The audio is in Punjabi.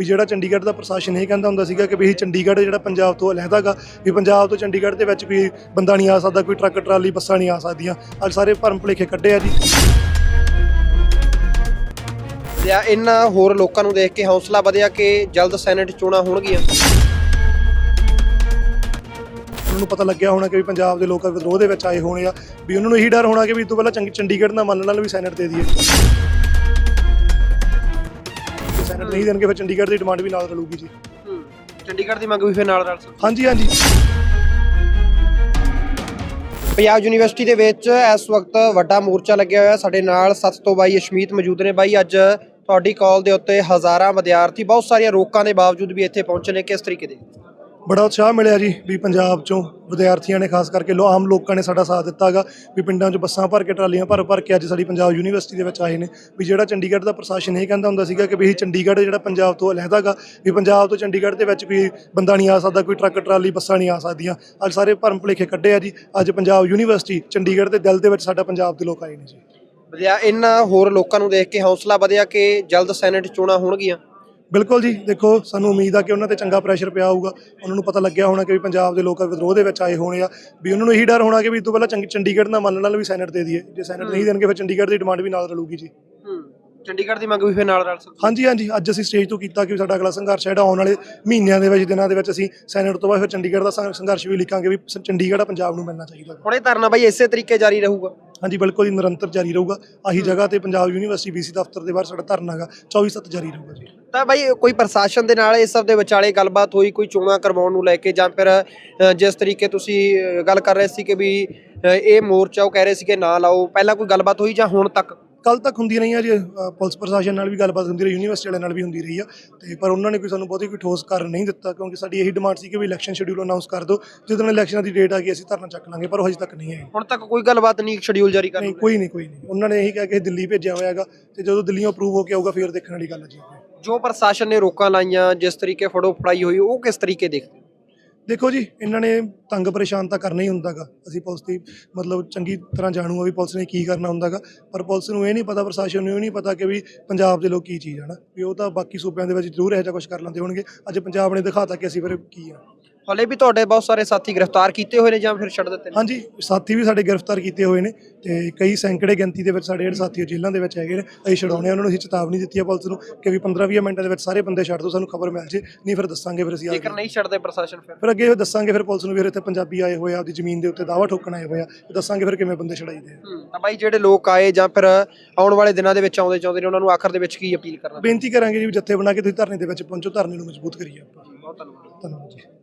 ਵੀ ਜਿਹੜਾ ਚੰਡੀਗੜ੍ਹ ਦਾ ਪ੍ਰਸ਼ਾਸਨ ਇਹ ਕਹਿੰਦਾ ਹੁੰਦਾ ਸੀਗਾ ਕਿ ਵੀ ਇਹ ਚੰਡੀਗੜ੍ਹ ਜਿਹੜਾ ਪੰਜਾਬ ਤੋਂ ਅਲੱਗਾ ਗਾ ਵੀ ਪੰਜਾਬ ਤੋਂ ਚੰਡੀਗੜ੍ਹ ਦੇ ਵਿੱਚ ਕੋਈ ਬੰਦਾ ਨਹੀਂ ਆ ਸਕਦਾ ਕੋਈ ਟਰੱਕ ਟਰਾਲੀ ਬੱਸਾਂ ਨਹੀਂ ਆ ਸਕਦੀਆਂ। ਅੱਜ ਸਾਰੇ ਭਰਮ ਭੁਲੇਖੇ ਕੱਢੇ ਆ ਜੀ। ਜਾਂ ਇਹਨਾਂ ਹੋਰ ਲੋਕਾਂ ਨੂੰ ਦੇਖ ਕੇ ਹੌਸਲਾ ਵਧਿਆ ਕਿ ਜਲਦ ਸੈਨੇਟ ਚੋਣਾਂ ਹੋਣਗੀਆਂ। ਉਹਨਾਂ ਨੂੰ ਪਤਾ ਲੱਗਿਆ ਹੋਣਾ ਕਿ ਵੀ ਪੰਜਾਬ ਦੇ ਲੋਕ ਵਿਦਰੋਹ ਦੇ ਵਿੱਚ ਆਏ ਹੋਣੇ ਆ ਵੀ ਉਹਨਾਂ ਨੂੰ ਇਹੀ ਡਰ ਹੋਣਾ ਕਿ ਵੀ ਇਹ ਤੋਂ ਪਹਿਲਾਂ ਚੰਗੀ ਚੰਡੀਗੜ੍ਹ ਨਾਲ ਮੰਨ ਨਾਲ ਵੀ ਸੈਨੇਟ ਦੇ ਦਈਏ। ਸੈਨੇਟ ਨਹੀਂ ਦੇਣਗੇ ਫਿਰ ਚੰਡੀਗੜ੍ਹ ਦੀ ਡਿਮਾਂਡ ਵੀ ਨਾਲ ਰਲੂਗੀ ਜੀ। ਚੰਡੀਗੜ੍ਹ ਦੀ ਮੰਗ ਵੀ ਫਿਰ ਨਾਲ ਰਲ ਸਕਦੀ ਹਾਂਜੀ ਹਾਂਜੀ। ਪੰਜਾਬ ਯੂਨੀਵਰਸਿਟੀ ਦੇ ਵਿੱਚ ਇਸ ਵਕਤ ਵੱਡਾ ਮੋਰਚਾ ਲੱਗਿਆ ਹੋਇਆ ਸਾਡੇ ਨਾਲ ਸੱਤ ਤੋਂ ਬਾਈ ਅਸ਼ਮੀਤ ਮੌਜੂਦ ਨੇ। ਬਾਈ ਅੱਜ ਤੁਹਾਡੀ ਕਾਲ ਦੇ ਉੱਤੇ ਹਜ਼ਾਰਾਂ ਵਿਦਿਆਰਥੀ ਬਹੁਤ ਸਾਰੀਆਂ ਰੋਕਾਂ ਦੇ ਬਾਵਜੂਦ ਵੀ ਇੱਥੇ ਪਹੁੰਚੇ ਨੇ। ਕਿਸ ਤਰੀਕੇ ਦੇ? ਬੜਾ ਉਤਸ਼ਾਹ ਮਿਲਿਆ ਜੀ ਵੀ ਪੰਜਾਬ ਚੋਂ ਵਿਦਿਆਰਥੀਆਂ ਨੇ ਖਾਸ ਕਰਕੇ ਲੋ ਆਮ ਲੋਕਾਂ ਨੇ ਸਾਡਾ ਸਾਥ ਦਿੱਤਾਗਾ ਵੀ ਪਿੰਡਾਂ 'ਚ ਬੱਸਾਂ ਭਰ ਕੇ, ਟਰਾਲੀਆਂ ਭਰ ਭਰ ਕੇ ਅੱਜ ਸਾਡੀ ਪੰਜਾਬ ਯੂਨੀਵਰਸਿਟੀ ਦੇ ਵਿੱਚ ਆਏ ਨੇ। ਵੀ ਜਿਹੜਾ ਚੰਡੀਗੜ੍ਹ ਦਾ ਪ੍ਰਸ਼ਾਸਨ ਇਹ ਕਹਿੰਦਾ ਹੁੰਦਾ ਸੀਗਾ ਕਿ ਵੀ ਇਹ ਚੰਡੀਗੜ੍ਹ ਜਿਹੜਾ ਪੰਜਾਬ ਤੋਂ ਅਲੱਗਾ ਗਾ ਵੀ ਪੰਜਾਬ ਤੋਂ ਚੰਡੀਗੜ੍ਹ ਦੇ ਵਿੱਚ ਕੋਈ ਬੰਦਾ ਨਹੀਂ ਆ ਸਕਦਾ, ਕੋਈ ਟਰੱਕ, ਟਰਾਲੀ, ਬੱਸਾਂ ਨਹੀਂ ਆ ਸਕਦੀਆਂ। ਅੱਜ ਸਾਰੇ ਭਰਮ ਭੁਲੇਖੇ ਕੱਢੇ ਆ ਜੀ। ਅੱਜ ਪੰਜਾਬ ਯੂਨੀਵਰਸਿਟੀ ਚੰਡੀਗੜ੍ਹ ਦੇ ਦਿਲ ਦੇ ਵਿੱਚ ਸਾਡਾ ਪੰਜਾਬ ਦੇ ਲੋਕ ਆਏ ਨੇ ਜੀ। ਵਿਦਿਆ ਇਹਨਾਂ ਹੋਰ ਲੋਕਾਂ ਨੂੰ ਦੇਖ ਕੇ ਹੌਸਲਾ ਵਧਿਆ ਕਿ ਜਲਦ ਸੈਨੇਟ ਚੋਣਾਂ ਹੋਣਗੀਆਂ? ਬਿਲਕੁਲ ਜੀ ਦੇਖੋ ਸਾਨੂੰ ਉਮੀਦ ਆ ਕਿ ਉਹਨਾਂ ਤੇ ਚੰਗਾ ਪ੍ਰੈਸ਼ਰ ਪਿਆ ਹੋਊਗਾ। ਉਹਨਾਂ ਨੂੰ ਪਤਾ ਲੱਗਿਆ ਹੋਣਾ ਕਿ ਵੀ ਪੰਜਾਬ ਦੇ ਲੋਕ ਵਿਦਰੋਹ ਦੇ ਵਿੱਚ ਆਏ ਹੋਣੇ ਆ। ਵੀ ਉਹਨਾਂ ਨੂੰ ਇਹੀ ਡਰ ਹੋਣਾ ਕਿ ਵੀ ਇਹ ਤੋਂ ਪਹਿਲਾਂ ਚੰਗੀ ਚੰਡੀਗੜ੍ਹ ਨਾਲ ਮੰਨ ਨਾਲ ਵੀ ਸੈਨੇਟ ਦੇ ਦਈਏ। ਜੇ ਸੈਨੇਟ ਨਹੀਂ ਦੇਣਗੇ ਫਿਰ ਚੰਡੀਗੜ੍ਹ ਦੀ ਡਿਮਾਂਡ ਵੀ ਨਾਲ ਰਲੂਗੀ ਜੀ। ਚੰਡੀਗੜ੍ਹ ਦੀ ਮੰਗ ਵੀ ਫਿਰ ਨਾਲ ਰਲ ਸਕਦੀ। ਹਾਂਜੀ ਹਾਂਜੀ। ਅੱਜ ਅਸੀਂ ਸਟੇਜ ਤੋਂ ਕੀਤਾ ਕਿ ਸਾਡਾ ਅਗਲਾ ਸੰਘਰਸ਼ ਜਿਹੜਾ ਆਉਣ ਵਾਲੇ ਮਹੀਨਿਆਂ ਦੇ ਵਿੱਚ ਦਿਨਾਂ ਦੇ ਵਿੱਚ ਅਸੀਂ ਸੈਨੇਟ ਤੋਂ ਬਾਅਦ ਫਿਰ ਚੰਡੀਗੜ੍ਹ ਦਾ ਸੰਘ- ਸੰਘਰਸ਼ ਵੀ ਲਿਖਾਂਗੇ ਵੀ ਚੰਡੀਗੜ੍ਹ ਆ ਪੰਜਾਬ ਨੂੰ ਮਿਲਣਾ ਚਾਹੀਦਾ। ਹੁਣ ਇਹ ਧਰਨਾ ਬਾਈ ਇਸੇ ਤਰੀਕੇ ਜਾਰੀ ਰਹੂਗਾ। ਹਾਂਜੀ ਬਿਲਕੁਲ ਹੀ ਨਿਰੰਤਰ ਜਾਰੀ ਰਹੂਗਾ। ਆਹੀ ਜਗ੍ਹਾ ਤੇ ਪੰਜਾਬ ਯੂਨੀਵਰਸਿਟੀ ਵੀਸੀ ਦਫ਼ਤਰ ਦੇ ਬਾਹਰ ਸਾਡਾ ਧਰਨਾ ਹੈਗਾ। 24/7 ਜਾਰੀ ਰਹੂਗਾ ਜੀ। ਤਾਂ ਬਾਈ ਕੋਈ ਪ੍ਰਸ਼ਾਸਨ ਦੇ ਨਾਲ ਇਸ ਸਭ ਦੇ ਵਿਚਾਲੇ ਗੱਲਬਾਤ ਹੋਈ ਕੋਈ ਚੋਣਾਂ ਕਰਵਾਉਣ ਨੂੰ ਲੈ ਕੇ ਜਾਂ ਫਿਰ ਜਿਸ ਤਰੀਕੇ ਤੁਸੀਂ ਗੱਲ ਕਰ ਰਹੇ ਸੀ ਕਿ ਵੀ ਇਹ ਮੋਰਚਾ ਉਹ ਕਹਿ ਰਹੇ ਸੀ ਕਿ ਨਾ ਲਾਓ ਪਹਿਲਾਂ ਕੋਈ ਗੱਲਬਾਤ ਹੋਈ ਜਾਂ ਹੁਣ ਤੱਕ? ਕੱਲ ਤੱਕ ਹੁੰਦੀ ਰਹੀ ਆ ਜੀ ਅ, ਪੁਲਿਸ ਪ੍ਰਸ਼ਾਸਨ ਨਾਲ ਵੀ ਗੱਲਬਾਤ ਹੁੰਦੀ ਰਹੀ ਯੂਨੀਵਰਸਿਟੀ ਵਾਲਿਆਂ ਨਾਲ ਵੀ ਹੁੰਦੀ ਰਹੀ ਆ। ਤੇ ਪਰ ਉਹਨਾਂ ਨੇ ਕੋਈ ਸਾਨੂੰ ਬਹੁਤੀ ਕੋਈ ਠੋਸ ਕਾਰਨ ਨਹੀਂ ਦਿੱਤਾ ਕਿਉਂਕਿ ਸਾਡੀ ਇਹੀ ਡਿਮਾਂਡ ਸੀ ਕਿ ਵੀ ਇਲੈਕਸ਼ਨ ਸ਼ਡਿਊਲ ਅਨਾਉਂਸ ਕਰ ਦਿਓ। ਜਦੋਂ ਇਲੈਕਸ਼ਨਾਂ ਦੀ ਡੇਟ ਆ ਗਈ ਅਸੀਂ ਧਰਨਾ ਚੱਕ ਲਾਂਗੇ ਪਰ ਉਹ ਹਜੇ ਤੱਕ ਨਹੀਂ ਆਈ ਹੁਣ ਤੱਕ ਕੋਈ ਗੱਲਬਾਤ ਨਹੀਂ ਸ਼ਡਿਊਲ ਜਾਰੀ ਕਰਨ ਨਹੀਂ ਕੋਈ ਨਹੀਂ ਕੋਈ ਨਹੀਂ। ਉਹਨਾਂ ਨੇ ਇਹੀ ਕਿਹਾ ਕਿ ਇਹ ਦਿੱਲੀ ਭੇਜਿਆ ਹੋਇਆ ਹੈਗਾ ਤੇ ਜਦੋਂ ਦਿੱਲੀੋਂ ਅਪਰੂਵ ਹੋ ਕੇ ਆਊਗਾ ਫਿਰ ਦੇਖਣ ਵਾਲੀ ਗੱਲ ਹੈ ਜੀ। ਜੋ ਪ੍ਰਸ਼ਾਸਨ ਨੇ ਰੋਕਾਂ ਲਾਈਆਂ ਜਿਸ ਤਰੀਕੇ ਫੜੋ ਫੜਾਈ ਹੋਈ ਉਹ ਕਿਸ ਤਰੀਕੇ ਦੇਖਦੇ? ਹੋ? ਦੇਖੋ ਜੀ, ਇਹਨਾਂ ਨੇ ਤੰਗ ਪਰੇਸ਼ਾਨ ਤਾਂ ਕਰਨਾ ਹੀ ਹੁੰਦਾਗਾ। ਅਸੀਂ ਪੁਲਿਸ ਦੀ ਮਤਲਬ ਚੰਗੀ ਤਰ੍ਹਾਂ ਜਾਣੂ ਆ ਵੀ ਪੁਲਿਸ ਨੇ ਕੀ ਕਰਨਾ ਹੁੰਦਾਗਾ। ਪਰ ਪੁਲਿਸ ਨੂੰ ਇਹ ਨਹੀਂ ਪਤਾ, ਪ੍ਰਸ਼ਾਸਨ ਨੂੰ ਇਹ ਨਹੀਂ ਪਤਾ ਕਿ ਵੀ ਪੰਜਾਬ ਦੇ ਲੋਕ ਕੀ ਚੀਜ਼ ਆ ਨਾ ਵੀ ਉਹ ਤਾਂ ਬਾਕੀ ਸੂਬਿਆਂ ਦੇ ਵਿੱਚ ਜ਼ਰੂਰ ਇਹੋ ਜਿਹਾ ਕੁਝ ਕਰ ਲੈਂਦੇ ਹੋਣਗੇ। ਅੱਜ ਪੰਜਾਬ ਨੇ ਦਿਖਾਤਾ ਕਿ ਅਸੀਂ ਫਿਰ ਕੀ ਆ। ਹਲੇ ਵੀ ਤੁਹਾਡੇ ਬਹੁਤ ਸਾਰੇ ਸਾਥੀ ਗ੍ਰਿਫਤਾਰ ਕੀਤੇ ਹੋਏ ਨੇ ਜਾਂ ਫਿਰ ਛੱਡ ਦਿੱਤੇ ਨੇ? ਹਾਂਜੀ ਸਾਥੀ ਵੀ ਸਾਡੇ ਗ੍ਰਿਫਤਾਰ ਕੀਤੇ ਹੋਏ ਨੇ ਤੇ ਕਈ ਸੈਂਕੜੇ ਗਿਣਤੀ ਦੇ ਵਿੱਚ ਸਾਡੇ ਜਿਹੜੇ ਸਾਥੀ ਉਹ ਜੇਲ੍ਹਾਂ ਦੇ ਵਿੱਚ ਹੈਗੇ ਨੇ। ਅਸੀਂ ਛਡਾਉਣੇ ਆ, ਉਹਨਾਂ ਨੂੰ ਅਸੀਂ ਚੇਤਾਵਨੀ ਦਿੱਤੀ ਹੈ ਪੁਲਿਸ ਨੂੰ ਕਿ ਵੀ 15-20 ਮਿੰਟਾਂ ਦੇ ਵਿੱਚ ਸਾਰੇ ਬੰਦੇ ਛੱਡ ਦਿਓ ਸਾਨੂੰ ਖਬਰ ਮਿਲ ਜੇ ਨਹੀਂ ਫਿਰ ਦੱਸਾਂਗੇ ਫਿਰ ਅਸੀਂ ਆ ਜੇਕਰ ਨਹੀਂ ਛੱਡਦੇ ਪ੍ਰਸ਼ਾਸਨ ਫਿਰ? ਫਿਰ ਅੱਗੇ ਇਹ ਦੱਸਾਂਗੇ ਫਿਰ ਪੁਲਿਸ ਨੂੰ ਵੀ ਫਿਰ ਇੱਥੇ ਪੰਜਾਬੀ ਆਏ ਹੋਏ ਆ ਆਪਦੀ ਜ਼ਮੀਨ ਦੇ ਉੱਤੇ ਦਾਵਾ ਠੋਕਣ ਆਏ ਹੋਏ ਆ ਦੱਸਾਂਗੇ ਫਿਰ ਕਿਵੇਂ ਬੰਦੇ ਛਡਾਈਦੇ ਆ। ਤਾਂ ਬਾਈ ਜਿਹੜੇ ਲੋਕ ਆਏ ਜਾਂ ਫਿਰ ਆਉਣ ਵਾਲੇ ਦਿਨਾਂ ਦੇ ਵਿੱਚ ਆਉਂਦੇ ਚਾਹੁੰਦੇ ਨੇ ਉਹਨਾਂ ਨੂੰ ਆਖਰ ਦੇ ਵਿੱਚ ਕੀ ਅਪੀਲ ਕਰਨਾ ਬੇਨਤੀ ਕਰਾਂਗੇ ਜੀ ਵੀ ਜੱਥੇ ਬਣਾ ਕੇ ਤੁਸੀਂ ਧਰਨੇ ਦੇ ਵਿੱਚ ਪਹੁੰਚੋ ਧਰਨੇ ਨੂੰ ਮਜ਼ਬੂਤ ਕਰੀਏ ਆਪਾਂ। ਬਹੁਤ ਧੰਨਵਾਦ। ਧੰਨਵਾਦ ਜੀ।